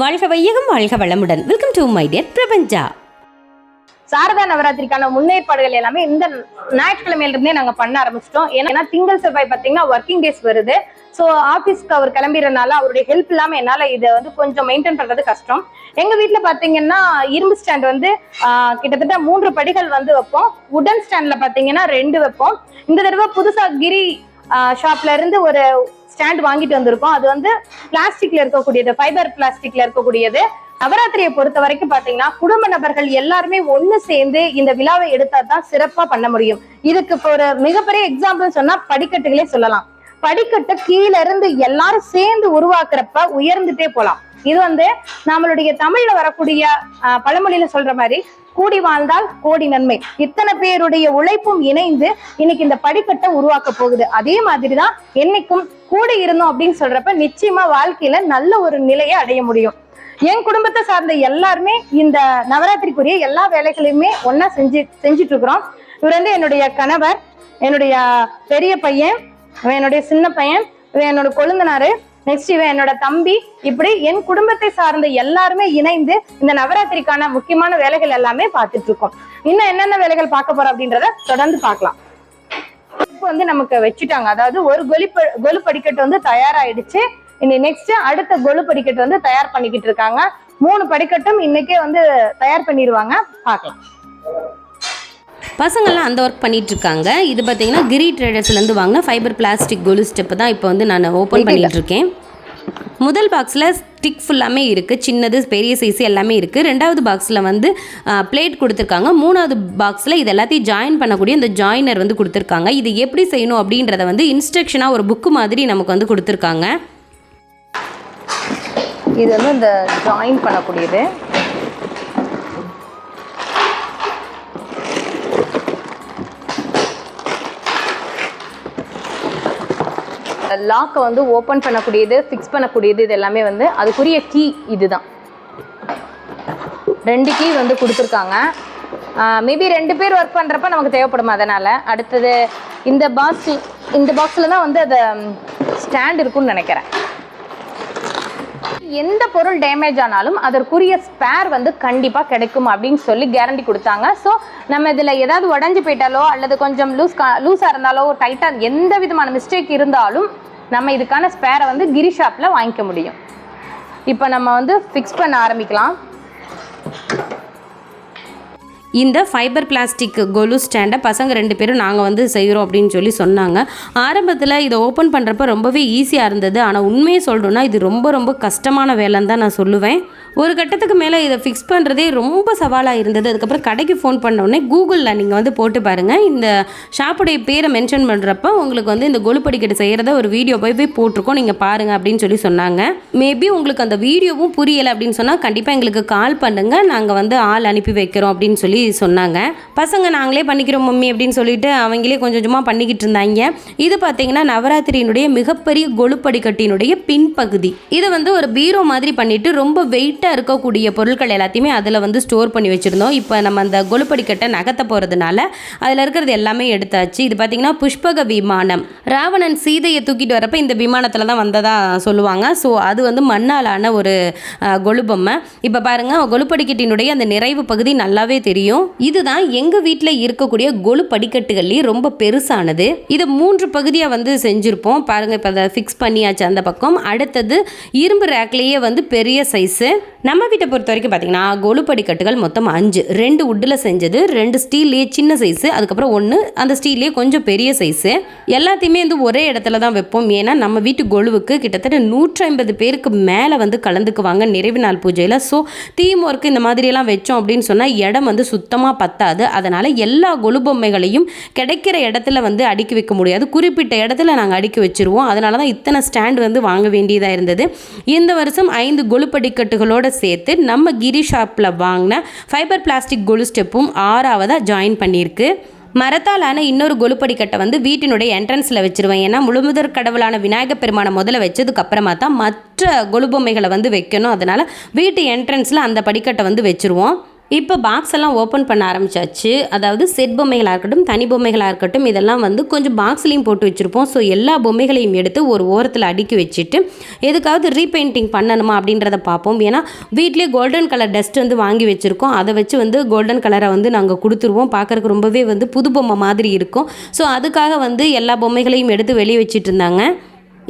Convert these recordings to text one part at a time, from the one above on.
வாழ்க வையகம் வாழ்க வளமுடன். வெல்கம் டு மை டியர் பிரபஞ்சா சாரதா நவராத்திரிக்கான முன்னேற்பாடுகள் எல்லாமே இந்த ஞாயிற்றுக்கிழமையில இருந்தே நாங்க பண்ண ஆரம்பிச்சிட்டோம். ஏன்னா திங்கள் செவ்வாய் பாத்தீங்கன்னா ஒர்க்கிங் டேஸ் வருது. ஸோ ஆஃபீஸ்க்கு அவர் கிளம்பிடுறதுனால அவருடைய ஹெல்ப் இல்லாமல் என்னால் இதை வந்து கொஞ்சம் மெயின்டைன் பண்ணுறது கஷ்டம். எங்கள் வீட்டில் பார்த்தீங்கன்னா இரும்பு ஸ்டாண்ட் வந்து கிட்டத்தட்ட மூன்று படிகள் வந்து வைப்போம். உடன் ஸ்டாண்ட்ல பார்த்தீங்கன்னா ரெண்டு வைப்போம். இந்த தடவை புதுசா கிரி ஷாப்ல இருந்து ஒரு ஸ்டாண்ட் வாங்கிட்டு வந்திருக்கோம். அது வந்து பிளாஸ்டிக்ல இருக்கக்கூடியது ஃபைபர் பிளாஸ்டிக்ல இருக்கக்கூடியது. நவராத்திரியை பொறுத்த வரைக்கும் பாத்தீங்கன்னா குடும்ப நபர்கள் எல்லாருமே ஒண்ணு சேர்ந்து இந்த விழாவை எடுத்தா தான் சிறப்பா பண்ண முடியும். இதுக்கு இப்போ ஒரு மிகப்பெரிய எக்ஸாம்பிள் சொன்னா படிக்கட்டுகளே சொல்லலாம். படிக்கட்டு கீழ இருந்து எல்லாரும் சேர்ந்து உருவாக்குறப்ப உயர்ந்துட்டே போலாம். இது வந்து நம்மளுடைய தமிழ்ல வரக்கூடிய பழமொழியில சொல்ற மாதிரி கூடி வாழ்ந்தால் கோடி நன்மை. இத்தனை பேருடைய உழைப்பும் இணைந்து இன்னைக்கு இந்த படிக்கட்டை உருவாக்க போகுது. அதே மாதிரிதான் என்னைக்கும் கூட இருந்தோம் அப்படின்னு சொல்றப்ப நிச்சயமா வாழ்க்கையில நல்ல ஒரு நிலையை அடைய முடியும். என் குடும்பத்தை சார்ந்த எல்லாருமே இந்த நவராத்திரிக்குரிய எல்லா வேலைகளையுமே ஒன்னா செஞ்சு செஞ்சுட்டு இருக்கிறோம் இவர் வந்து என்னுடைய கணவர் என்னுடைய பெரிய பையன் என்னுடைய சின்ன பையன் என்னோட கொழுந்தனாரு. நெக்ஸ்ட் இவன் என்னோட தம்பி. இப்படி என் குடும்பத்தை சார்ந்த எல்லாருமே இணைந்து இந்த நவராத்திரிக்கான முக்கியமான வேலைகள் எல்லாமே பார்த்துட்டு இருக்கோம். இன்னும் என்னென்ன வேலைகள் பார்க்க போறோம் அப்படின்றத தொடர்ந்து பார்க்கலாம். இப்போ வந்து நமக்கு வச்சுட்டாங்க. அதாவது ஒரு கொலி கொலு படிக்கட்டு வந்து தயாராயிடுச்சு. இனி நெக்ஸ்ட் அடுத்த கொலு படிக்கட்டு வந்து தயார் பண்ணிக்கிட்டு இருக்காங்க. மூணு படிக்கட்டும் இன்னைக்கே வந்து தயார் பண்ணிடுவாங்க. பார்க்கலாம். பசங்கள்லாம் அந்த ஒர்க் பண்ணிட்டு இருக்காங்க இது பார்த்தீங்கன்னா கிரி ட்ரேடர்ஸ்லேருந்து வாங்கின ஃபைபர் பிளாஸ்டிக் கோலு ஸ்டெப்பு தான் இப்போ வந்து நான் ஓப்பன் பண்ணிட்டு இருக்கேன் முதல் பாக்ஸில் ஸ்டிக் ஃபுல்லாமே இருக்குது சின்னது பெரிய சைஸ் எல்லாமே இருக்குது ரெண்டாவது பாக்ஸில் வந்து பிளேட் கொடுத்துருக்காங்க. மூணாவது பாக்ஸில் இது எல்லாத்தையும் ஜாயின் பண்ணக்கூடிய இந்த ஜாயினர் வந்து கொடுத்துருக்காங்க. இது எப்படி செய்யணும் அப்படின்றத வந்து இன்ஸ்ட்ரக்ஷனாக ஒரு புக்கு மாதிரி நமக்கு வந்து கொடுத்துருக்காங்க. இது வந்து இந்த ஜாயின் பண்ணக்கூடியது. லாக்கை வந்து ஓப்பன் பண்ணக்கூடியது ஃபிக்ஸ் பண்ணக்கூடியது இது எல்லாமே வந்து அதுக்குரிய கீ இதுதான். ரெண்டு கீ வந்து கொடுத்துருக்காங்க. மேபி ரெண்டு பேர் ஒர்க் பண்ணுறப்ப நமக்கு தேவைப்படும் அதனால்? அடுத்தது இந்த பாக்ஸ் இந்த பாக்ஸில் தான் வந்து அதை ஸ்டாண்ட் இருக்குன்னு நினைக்கிறேன். எந்த பொருள் டேமேஜ் ஆனாலும் அதற்குரிய ஸ்பேர் வந்து கண்டிப்பாக கிடைக்கும் அப்படின்னு சொல்லி கேரண்டி கொடுத்தாங்க. ஸோ நம்ம இதில் ஏதாவது உடஞ்சி போயிட்டாலோ அல்லது கொஞ்சம் லூஸ் லூஸாக இருந்தாலோ டைட்டாக எந்த விதமான மிஸ்டேக் இருந்தாலும் நம்ம இதுக்கான ஸ்பேரை வந்து கிரி ஷாப்பில் வாங்கிக்க முடியும். இப்போ நம்ம வந்து ஃபிக்ஸ் பண்ண ஆரம்பிக்கலாம். இந்த ஃபைபர் பிளாஸ்டிக் கொலு ஸ்டாண்டை பசங்க ரெண்டு பேரும் நாங்கள் வந்து செய்கிறோம் அப்படின்னு சொல்லி சொன்னாங்க. ஆரம்பத்தில் இதை ஓப்பன் பண்ணுறப்ப ரொம்பவே ஈஸியாக இருந்தது. ஆனால் உண்மையை சொல்லணும்னா இது ரொம்ப ரொம்ப கஷ்டமான வேலைன்னு தான் நான் சொல்லுவேன். ஒரு கட்டத்துக்கு மேலே இதை ஃபிக்ஸ் பண்ணுறதே ரொம்ப சவாலாக இருந்தது. அதுக்கப்புறம் கடைக்கு ஃபோன் பண்ண உடனே கூகுளில் நீங்கள் வந்து போட்டு பாருங்கள் இந்த ஷாப்புடைய பேரை மென்ஷன் பண்ணுறப்ப உங்களுக்கு வந்து இந்த கொலு படிக்கட்டு செய்கிறத ஒரு வீடியோ போய் போய் போட்டிருக்கோம். நீங்கள் பாருங்கள் அப்படின்னு சொல்லி சொன்னாங்க. மேபி உங்களுக்கு அந்த வீடியோவும் புரியலை அப்படின்னு சொன்னால் கண்டிப்பாக எங்களுக்கு கால் பண்ணுங்கள் நாங்கள் வந்து ஆள் அனுப்பி வைக்கிறோம் அப்படின்னு சொல்லி சொன்னாங்க. பசங்க நாங்களே பண்ணிக்கிறோம் மம்மி அப்படின்னு சொல்லிட்டு அவங்களே கொஞ்சம் கொஞ்சமாக பண்ணிக்கிட்டு இருந்தாங்க. இது பார்த்தீங்கன்னா நவராத்திரியினுடைய மிகப்பெரிய கொழுப்படிக்கட்டினுடைய பின்பகுதி. இதை வந்து ஒரு பீரோ மாதிரி பண்ணிட்டு ரொம்ப வெயிட்டாக இருக்கக்கூடிய பொருட்கள் எல்லாத்தையுமே அதில் வந்து ஸ்டோர் பண்ணி வச்சுருந்தோம். இப்போ நம்ம அந்த கொழுப்படிக்கட்டை படிக்கட்டை நகர்த்த போகிறதுனால அதில் இருக்கிறது எல்லாமே எடுத்தாச்சு. இது பார்த்தீங்கன்னா புஷ்பக விமானம். ராவணன் சீதையை தூக்கிட்டு வரப்போ இந்த விமானத்தில் தான் வந்ததாக சொல்லுவாங்க. ஸோ அது வந்து மண்ணாலான ஒரு கொழுபொம்மை இப்போ பாருங்கள் கொழுப்படிக்கட்டினுடைய அந்த நிறைவு பகுதி நல்லாவே தெரியும். இதுதான் எங்கள் வீட்டில் இருக்கக்கூடிய கொலு படிக்கட்டுகள்லேயே ரொம்ப பெருசானது. இதை மூன்று பகுதியாக வந்து செஞ்சுருப்போம். பாருங்கள் இப்போ அதை ஃபிக்ஸ் பண்ணியாச்சு அந்த பக்கம். அடுத்தது இரும்பு ரேக்லேயே வந்து பெரிய சைஸு நம்ம வீட்டை பொறுத்த வரைக்கும் பார்த்தீங்கன்னா கொலு படிக்கட்டுகள் மொத்தம் அஞ்சு. ரெண்டு உட்டில் செஞ்சது ரெண்டு ஸ்டீல்லேயே சின்ன சைஸு அதுக்கப்புறம் ஒன்று அந்த ஸ்டீல்லேயே கொஞ்சம் பெரிய சைஸு எல்லாத்தையுமே வந்து ஒரே இடத்துல தான் வைப்போம். ஏன்னா நம்ம வீட்டு கொலுவுக்கு கிட்டத்தட்ட நூற்றி ஐம்பது பேருக்கு மேலே வந்து கலந்துக்குவாங்க நிறைவு நாள் பூஜையில். ஸோ தீம் ஒர்க் இந்த மாதிரியெல்லாம் வச்சோம் அப்படின்னு சொன்னால் இடம் வந்து சுத்தமாக பத்தாது. அதனால் எல்லா கொலு பொம்மைகளையும் கிடைக்கிற இடத்துல வந்து அடுக்கி வைக்க முடியாது. குறிப்பிட்ட இடத்துல நாங்கள் அடுக்கி வச்சிருவோம். அதனால தான் இத்தனை ஸ்டாண்ட் வந்து வாங்க வேண்டியதாக இருந்தது. இந்த வருஷம் ஐந்து கொலு படிக்கட்டுகளோடு சேர்த்து நம்ம கிரி ஷாப்பில் வாங்கின ஃபைபர் பிளாஸ்டிக் கொலு ஸ்டெப்பும் ஆறாவதாக ஜாயின் பண்ணியிருக்கு. மரத்தாலான இன்னொரு கொலுப்படிக்கட்டை வந்து வீட்டினுடைய என்ட்ரன்ஸில் வச்சுருவேன். ஏன்னா முழுமுதற் கடவுளான விநாயகப் பெருமானை முதல்ல வச்சதுக்கப்புறமா தான் மற்ற கொலு பொம்மைகளை வந்து வைக்கணும். அதனால் வீட்டு என்ட்ரன்ஸில் அந்த படிக்கட்டை வந்து வச்சுருவோம். இப்போ பாக்ஸ் எல்லாம் ஓப்பன் பண்ண ஆரம்பிச்சாச்சு. அதாவது செட் பொம்மைகளாக இருக்கட்டும் தனி பொம்மைகளாக இருக்கட்டும் இதெல்லாம் வந்து கொஞ்சம் பாக்ஸ்லேயும் போட்டு வச்சுருப்போம். ஸோ எல்லா பொம்மைகளையும் எடுத்து ஒரு ஓரத்தில் அடுக்கி வச்சுட்டு எதுக்காவது ரீபெயிண்டிங் பண்ணணுமா அப்படின்றத பார்ப்போம். ஏன்னா வீட்லேயே கோல்டன் கலர் டஸ்ட் வந்து வாங்கி வச்சுருக்கோம். அதை வச்சு வந்து கோல்டன் கலரை வந்து நாங்கள் கொடுத்துருவோம். பார்க்குறக்கு ரொம்பவே வந்து புது பொம்மை மாதிரி இருக்கும். ஸோ அதுக்காக வந்து எல்லா பொம்மைகளையும் எடுத்து வெளியே வச்சுட்டு இருந்தாங்க.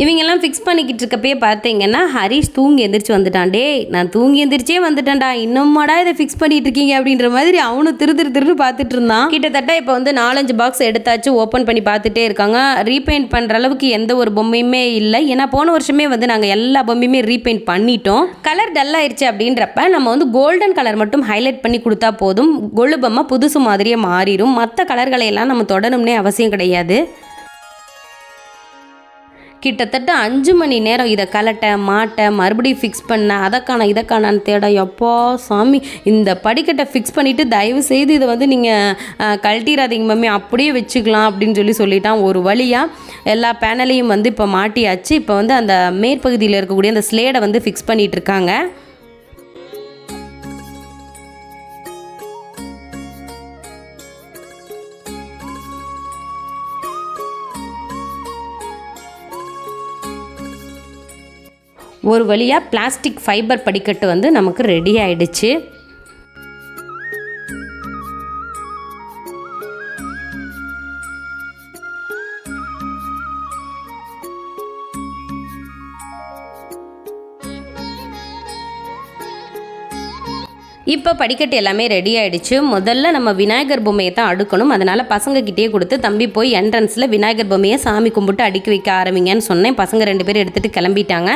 இவங்கெல்லாம் ஃபிக்ஸ் பண்ணிக்கிட்டு இருக்கப்பயே பார்த்தீங்கன்னா ஹரிஷ் தூங்கி எந்திரிச்சு வந்துட்டான். டே நான் தூங்கி எந்திரிச்சே வந்துட்டேன்டா. இன்னும்மாடா இதை ஃபிக்ஸ் பண்ணிட்டு இருக்கீங்க அப்படின்ற மாதிரி அவனும் திரு திரு திரு பார்த்துட்டு இருந்தான். கிட்டத்தட்ட இப்போ வந்து நாலஞ்சு பாக்ஸ் எடுத்தாச்சு. ஓப்பன் பண்ணி பார்த்துட்டே இருக்காங்க. ரீபெயிண்ட் பண்ணுற அளவுக்கு எந்த ஒரு பொம்மையுமே இல்லை. ஏன்னா போன வருஷமே வந்து நாங்கள் எல்லா பொம்மையுமே ரீபெயிண்ட் பண்ணிட்டோம். கலர் டல் ஆயிடுச்சு அப்படின்றப்ப நம்ம வந்து கோல்டன் கலர் மட்டும் ஹைலைட் பண்ணி கொடுத்தா போதும். கொழு பொம்மை புதுசு மாதிரியே மாறிடும் மற்ற கலர்களை எல்லாம் நம்ம தொடணும்னே அவசியம் கிடையாது. கிட்டத்தட்ட அஞ்சு மணி நேரம் இதை கலட்ட மாட்ட மறுபடியும் ஃபிக்ஸ் பண்ண அதற்கான இதற்கான தேட எப்போ சாமி இந்த படிக்கட்டை ஃபிக்ஸ் பண்ணிவிட்டு தயவு செய்து இதை வந்து நீங்கள் கழட்டிடாதீங்க மம்மி அப்படியே வச்சுக்கலாம் அப்படின்னு சொல்லி சொல்லிட்டான். ஒரு வழியாக எல்லா பேனலையும் வந்து இப்போ மாட்டியாச்சு. இப்போ வந்து அந்த மேற்பகுதியில் இருக்கக்கூடிய அந்த ஸ்லேடை வந்து ஃபிக்ஸ் பண்ணிகிட்ருக்காங்க ஒரு வழியாக பிளாஸ்டிக் ஃபைபர் படிக்கட்டு வந்து நமக்கு ரெடி ஆயிடுச்சு. இப்போ படிக்கட்டு எல்லாமே ரெடி ஆகிடுச்சு முதல்ல நம்ம விநாயகர் பொம்மையை தான் அடுக்கணும். அதனால் பசங்கக்கிட்டே கொடுத்து தம்பி போய் என்ட்ரன்ஸில் விநாயகர் பொம்மையை சாமி கும்பிட்டு அடுக்கி வைக்க ஆரம்பிங்கன்னு சொன்னேன். பசங்க ரெண்டு பேரும் எடுத்துகிட்டு கிளம்பிட்டாங்க.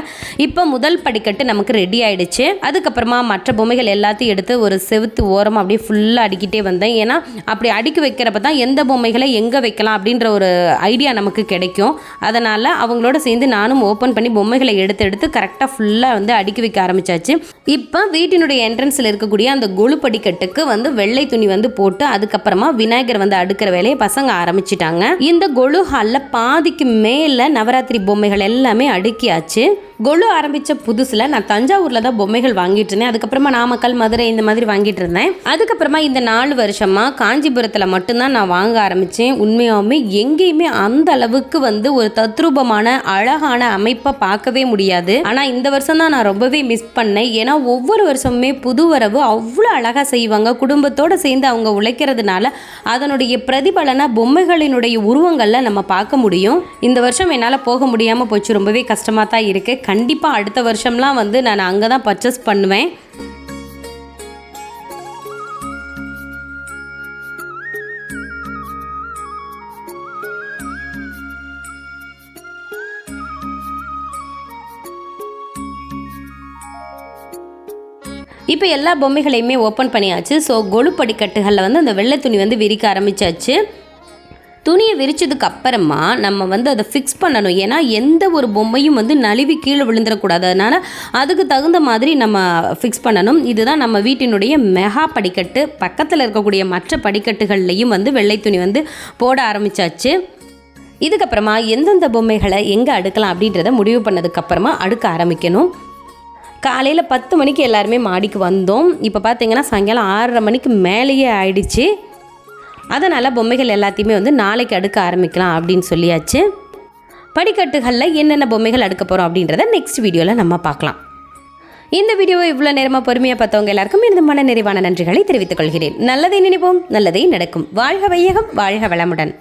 இப்போ முதல் படிக்கட்டு நமக்கு ரெடி ஆகிடுச்சு அதுக்கப்புறமா மற்ற பொம்மைகள் எல்லாத்தையும் எடுத்து ஒரு செவுத்து ஓரமாக அப்படியே ஃபுல்லாக அடிக்கிட்டே வந்தேன். ஏன்னா அப்படி அடுக்கி வைக்கிறப்ப தான் எந்த பொம்மைகளை எங்கே வைக்கலாம் அப்படின்ற ஒரு ஐடியா நமக்கு கிடைக்கும். அதனால் அவங்களோட சேர்ந்து நானும் ஓப்பன் பண்ணி பொம்மைகளை எடுத்து எடுத்து கரெக்டாக ஃபுல்லாக வந்து அடுக்கி வைக்க ஆரம்பிச்சாச்சு. இப்போ வீட்டினுடைய என்ட்ரன்ஸில் இருக்கக்கூடிய அந்த கொழு படிக்கட்டுக்கு வந்து வெள்ளை துணி வந்து போட்டு அதுக்கப்புறமா விநாயகர் வந்து அடுக்கிற வேலையை பசங்க ஆரம்பிச்சிட்டாங்க. இந்த கொழு ஹாலில் பாதிக்கு மேலே நவராத்திரி பொம்மைகள் எல்லாமே அடுக்கியாச்சு. கொழு ஆரம்பித்த புதுசில் நான் தஞ்சாவூரில் தான் பொம்மைகள் வாங்கிட்டு இருந்தேன். அதுக்கப்புறமா நாமக்கல் மதுரை இந்த மாதிரி வாங்கிட்டு இருந்தேன். அதுக்கப்புறமா இந்த நாலு வருஷமாக காஞ்சிபுரத்தில் மட்டும்தான் நான் வாங்க ஆரம்பித்தேன் உண்மையாகவுமே எங்கேயுமே அந்த அளவுக்கு வந்து ஒரு தத்ரூபமான அழகான அமைப்பை பார்க்கவே முடியாது. ஆனால் இந்த வருஷம் தான் நான் ரொம்பவே மிஸ் பண்ணேன். ஏன்னா ஒவ்வொரு வருஷமுமே புது வரவு அவ்வளோ அழகாக செய்வாங்க. குடும்பத்தோடு சேர்ந்து அவங்க உழைக்கிறதுனால அதனுடைய பிரதிபலனை பொம்மைகளினுடைய உருவங்களில் நம்ம பார்க்க முடியும். இந்த வருஷம் என்னால் போக முடியாமல் போச்சு. ரொம்பவே கஷ்டமாக தான் இருக்குது கண்டிப்பாக அடுத்த வருஷம்லாம் வந்து நான் அங்கே தான் பர்ச்சேஸ் பண்ணுவேன். இப்போ எல்லா பொம்மைகளையுமே ஓப்பன் பண்ணியாச்சு. ஸோ கொலு படிக்கட்டுகளில் வந்து அந்த வெள்ளை துணி வந்து விரிக்க ஆரம்பிச்சாச்சு. துணியை விரிச்சதுக்கு அப்புறமா நம்ம வந்து அதை ஃபிக்ஸ் பண்ணணும். ஏன்னா எந்த ஒரு பொம்மையும் வந்து நழுவி கீழே விழுந்துடக்கூடாது. அதனால் அதுக்கு தகுந்த மாதிரி நம்ம ஃபிக்ஸ் பண்ணணும். இதுதான் நம்ம வீட்டினுடைய மெகா படிக்கட்டு. பக்கத்தில் இருக்கக்கூடிய மற்ற படிக்கட்டுகள்லையும் வந்து வெள்ளை துணி வந்து போட ஆரம்பிச்சாச்சு. இதுக்கப்புறமா எந்தெந்த பொம்மைகளை எங்கே அடுக்கலாம் அப்படின்றத முடிவு பண்ணதுக்கப்புறமா அடுக்க ஆரம்பிக்கணும். காலையில் பத்து மணிக்கு எல்லாருமே மாடிக்கு வந்தோம். இப்போ பார்த்தீங்கன்னா சாயங்காலம் ஆறரை மணிக்கு மேலேயே ஆயிடுச்சு. அதனால் பொம்மைகள் எல்லாத்தையுமே வந்து நாளைக்கு அடுக்க ஆரம்பிக்கலாம் அப்படின்னு சொல்லியாச்சு. படிக்கட்டுகளில் என்னென்ன பொம்மைகள் அடுக்க போகிறோம் அப்படின்றத நெக்ஸ்ட் வீடியோவில் நம்ம பார்க்கலாம். இந்த வீடியோவை இவ்வளோ நேரமாக பொறுமையாக பார்த்தவங்க எல்லாருக்கும் எனது மன நிறைவான நன்றிகளை தெரிவித்துக் கொள்கிறேன். நல்லதை நினைப்போம் நல்லதை நடக்கும். வாழ்க வையகம் வாழ்க வளமுடன்.